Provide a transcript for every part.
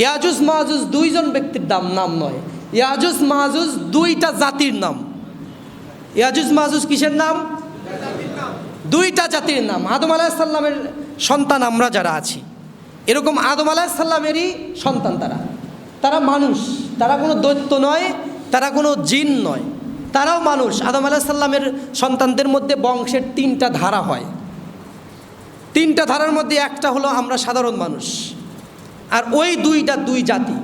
ইয়াজুজ মাহাজুজ দুইজন ব্যক্তির দাম, নাম নয়। ইয়াজুজ মাহাজুজ দুইটা জাতির নাম। ইয়াজুজ মাহাজুজ কিসের নাম? দুইটা জাতির নাম। আদম আলাহিসাল্লামের সন্তান আমরা যারা আছি। এরকম আদম আলাহিসাল্লামেরই সন্তান তারা। তারা মানুষ। তারা কোনো দৈত্য নয়, তারা কোনো জিন নয়। তারাও মানুষ। আদম আলাহিসাল্লামের সন্তানদের মধ্যে বংশের তিনটা ধারা হয়। তিনটা ধারার মধ্যে একটা হলো আমরা সাধারণ মানুষ। আর ওই দুইটা দুই জাতি,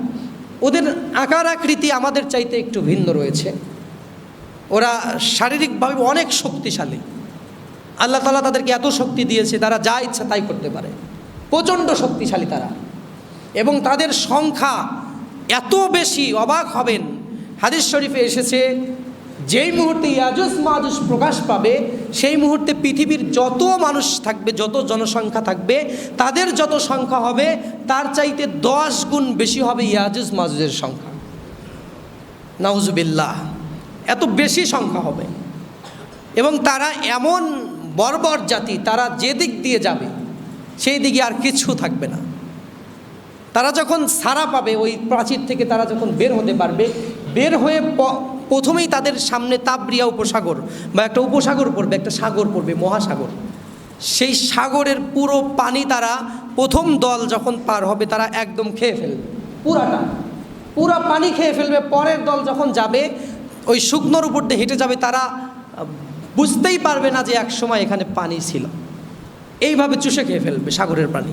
ওদের আকার আকৃতি আমাদের চাইতে একটু ভিন্ন রয়েছে। ওরা শারীরিকভাবে অনেক শক্তিশালী। আল্লাহ তালা তাদেরকে এত শক্তি দিয়েছে, তারা যা ইচ্ছা তাই করতে পারে। প্রচণ্ড শক্তিশালী তারা। এবং তাদের সংখ্যা এত বেশি, অবাক হবেন। হাদিস শরীফে এসেছে যেই মুহূর্তে ইয়াজুস মাজুস প্রকাশ পাবে, সেই মুহূর্তে পৃথিবীর যত মানুষ থাকবে, যত জনসংখ্যা থাকবে, তাদের যত সংখ্যা হবে, তার চাইতে দশ গুণ বেশি হবে ইয়াজুস মাজুজের সংখ্যা। নাউজুবিল্লাহ, এত বেশি সংখ্যা হবে। এবং তারা এমন বর্বর জাতি, তারা যে দিক দিয়ে যাবে, সেই দিকে আর কিছু থাকবে না। তারা যখন সারা পাবে, ওই প্রাচীর থেকে তারা যখন বের হতে পারবে, বের হয়ে প্রথমেই তাদের সামনে তাবরিয়া উপসাগর বা একটা উপসাগর পড়বে, একটা সাগর পড়বে, মহাসাগর। সেই সাগরের পুরো পানি তারা প্রথম দল যখন পার হবে, তারা একদম খেয়ে ফেলবে, পুরাটা। পুরা পানি খেয়ে ফেলবে, পরের দল যখন যাবে, ওই শুকনোর উপর দিয়ে হেঁটে যাবে, তারা বুঝতেই পারবে না যে এক সময় এখানে পানি ছিল। এইভাবে চুষে খেয়ে ফেলবে সাগরের পানি।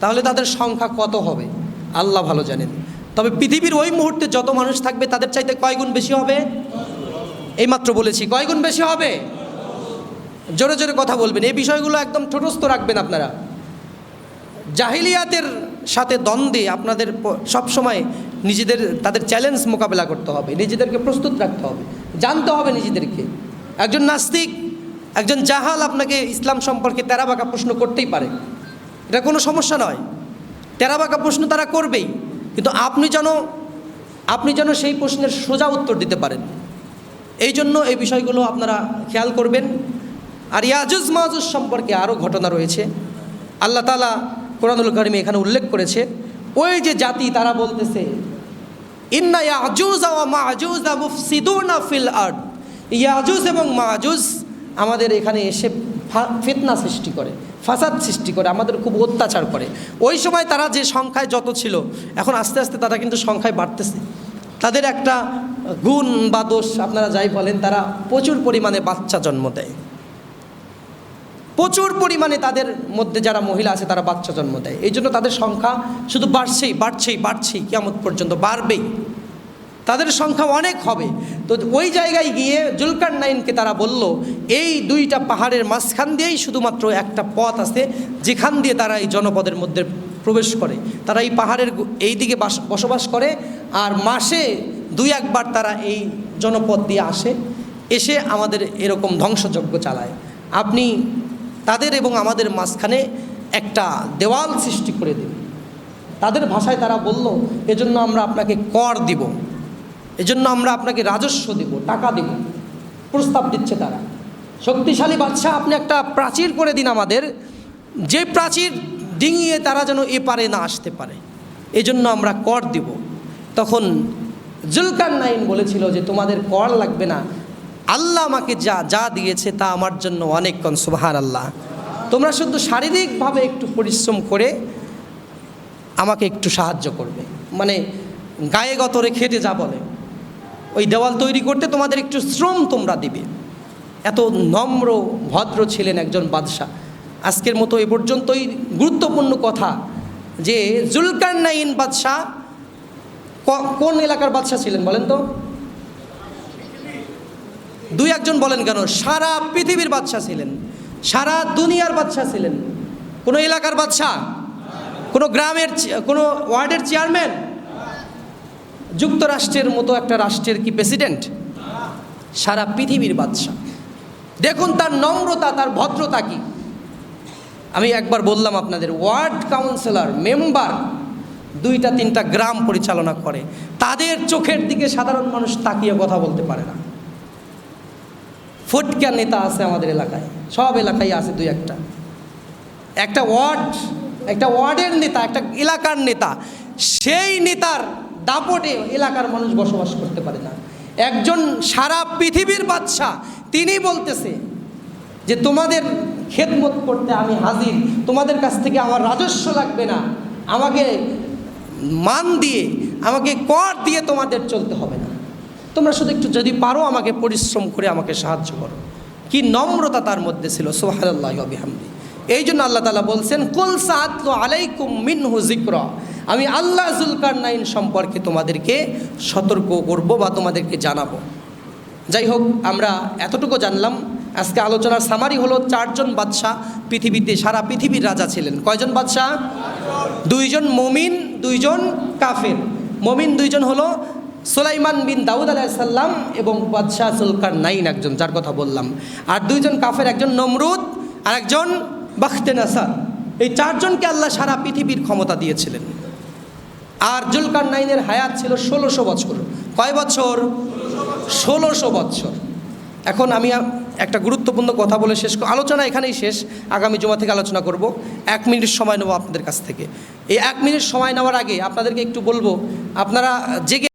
তাহলে তাদের সংখ্যা কত হবে? আল্লাহ ভালো জানেন। তবে পৃথিবীর ওই মুহূর্তে যত মানুষ থাকবে, তাদের চাইতে কয় গুণ বেশি হবে? এইমাত্র বলেছি, কয় গুণ বেশি হবে? জোরে জোরে কথা বলবেন, এই বিষয়গুলো একদম ঠোঁটস্থ রাখবেন আপনারা। জাহিলিয়াতের সাথে দ্বন্দ্বে আপনাদের সবসময় নিজেদের, তাদের চ্যালেঞ্জ মোকাবেলা করতে হবে, নিজেদেরকে প্রস্তুত রাখতে হবে, জানতে হবে নিজেদেরকে। একজন নাস্তিক, একজন জাহাল আপনাকে ইসলাম সম্পর্কে তেরাবাঁকা প্রশ্ন করতেই পারে। এটা কোনো সমস্যা নয়। তেরাবাঁকা প্রশ্ন তারা করবেই। কিন্তু আপনি যেন আপনি যেন সেই প্রশ্নের সোজা উত্তর দিতে পারেন। এই জন্য এই বিষয়গুলো আপনারা খেয়াল করবেন। আর ইয়াজুজ মাহুজ সম্পর্কে আরও ঘটনা রয়েছে। আল্লাহ তালা কোরআনুল করিমে এখানে উল্লেখ করেছে, ওই যে জাতি তারা বলতেছে, ইন্না ইয়াজুজ ওয়া মুফসিদুনা ফিল আরদ। ইয়াজুজ এবং মাহুজ আমাদের এখানে এসে ফিতনা সৃষ্টি করে। ফাসাদ সৃষ্টি করে, আমাদের খুব অত্যাচার করে। ওই সময় তারা যে সংখ্যায় যত ছিল, এখন আস্তে আস্তে তারা কিন্তু সংখ্যায় বাড়তেছে। তাদের একটা গুণ বা দোষ আপনারা যাই বলেন, তারা প্রচুর পরিমাণে বাচ্চা জন্ম দেয়। প্রচুর পরিমাণে তাদের মধ্যে যারা মহিলা আছে, তারা বাচ্চা জন্ম দেয়। এই জন্য তাদের সংখ্যা শুধু বাড়ছেই বাড়ছেই বাড়ছেই কেমন পর্যন্ত বাড়বেই। তাদের সংখ্যা অনেক হবে। তো ওই জায়গায় গিয়ে জুলকার নাইনকে তারা বলল, এই দুইটা পাহাড়ের মাঝখান দিয়েই শুধুমাত্র একটা পথ আছে, যেখান দিয়ে তারা এই জনপদের মধ্যে প্রবেশ করে। তারা এই পাহাড়ের এই দিকে বাস- বসবাস করে, আর মাসে দুই একবার তারা এই জনপদ দিয়ে আসে, এসে আমাদের এরকম ধ্বংসযজ্ঞ চালায়। আপনি তাদের এবং আমাদের মাঝখানে একটা দেওয়াল সৃষ্টি করে দিন। তাদের ভাষায় তারা বলল, এজন্য আমরা আপনাকে কর দিব। এজন্য আমরা আপনাকে রাজস্ব দিব, টাকা দিব। প্রস্তাব দিচ্ছে তারা। শক্তিশালী বাদশাহ, আপনি একটা প্রাচীর করে দিন আমাদের। যে প্রাচীর ডিঙিয়ে তারা যেন এ পারে না আসতে পারে, এজন্য আমরা কর দিব। তখন জুলকার নাইন বলেছিল যে, তোমাদের কর লাগবে না। আল্লাহ আমাকে যা যা দিয়েছে তা আমার জন্য অনেক কন সুবাহান আল্লাহ তোমরা শুধু শারীরিকভাবে একটু পরিশ্রম করে আমাকে একটু সাহায্য করবে। মানে গায়ে গতরে খেটে যা বলে। ওই দেওয়াল তৈরি করতে তোমাদের একটু শ্রম তোমরা দিবে। এত নম্র, ভদ্র ছিলেন একজন বাদশাহ। আজকের মতো এ পর্যন্তই গুরুত্বপূর্ণ কথা যে জুলকার নাইন বাদশাহ কোন এলাকার বাদশাহ ছিলেন বলেন তো? দুই একজন বলেন কেন? সারা পৃথিবীর বাদশাহ ছিলেন। সারা দুনিয়ার বাদশাহ ছিলেন। কোনো এলাকার বাদশাহ? কোনো গ্রামের কোনো ওয়ার্ডের চেয়ারম্যান? যুক্তরাষ্ট্রের মতো একটা রাষ্ট্রের কি প্রেসিডেন্ট সারা পৃথিবীর বাদশাহ। দেখুন তার নম্রতা, তার ভদ্রতা কি। আমি একবার বললাম আপনাদের, ওয়ার্ড কাউন্সিলর, মেম্বার, দুইটা, তিনটা গ্রাম পরিচালনা করে। তাদের চোখের দিকে সাধারণ মানুষ তাকিয়ে কথা বলতে পারে না। ফুটকা নেতা আছে আমাদের এলাকায়, সব এলাকায় আছে দুই একটা। একটা ওয়ার্ড, একটা ওয়ার্ডের নেতা, একটা এলাকার নেতা, সেই নেতার দাপটে এলাকার মানুষ বসবাস করতে পারে না। একজন সারা পৃথিবীর বাদশাহ, তিনি বলতেছে যে, তোমাদের খেদমত করতে আমি হাজির। তোমাদের কাছ থেকে আমার রাজস্ব লাগবে না। আমাকে মান দিয়ে, আমাকে কর দিয়ে তোমাদের চলতে হবে না। তোমরা শুধু একটু যদি পারো আমাকে পরিশ্রম করে আমাকে সাহায্য করো। কি নম্রতা তার মধ্যে ছিল সোহানাল্লাহ বিহামদি। এই জন্য আল্লাহ তালা বলছেন, কুল সাহাতু আলাইকুম মিনহু জিক্র আমি আল্লাহ জুলকার নাইন সম্পর্কে তোমাদেরকে সতর্ক করব বা তোমাদেরকে জানাব। যাই হোক আমরা এতটুকু জানলাম। আজকে আলোচনার সামারি হলো চারজন বাদশাহ পৃথিবীতে, সারা পৃথিবীর রাজা ছিলেন। কয়জন বাদশাহ? দুইজন মমিন, দুইজন কাফের। মমিন দুইজন হলো সোলাইমান বিন দাউদ আলাইসাল্লাম এবং বাদশাহ সুলকার নাইন একজন, যার কথা বললাম। আর দুইজন কাফের, একজন নমরুদ আর একজন বাখতে নাসার এই চারজনকে আল্লাহ সারা পৃথিবীর ক্ষমতা দিয়েছিলেন। আর জুলকার নাইনের হায়াত ছিল ষোলোশো বছর। কয় বছর? ষোলোশো বছর। এখন আমি একটা গুরুত্বপূর্ণ কথা বলে শেষ আলোচনা এখানেই শেষ। আগামী জমা থেকে আলোচনা করব। এক মিনিট সময় নেব আপনাদের কাছ থেকে। এই এক মিনিট সময় নেওয়ার আগে আপনাদেরকে একটু বলব, আপনারা জেগে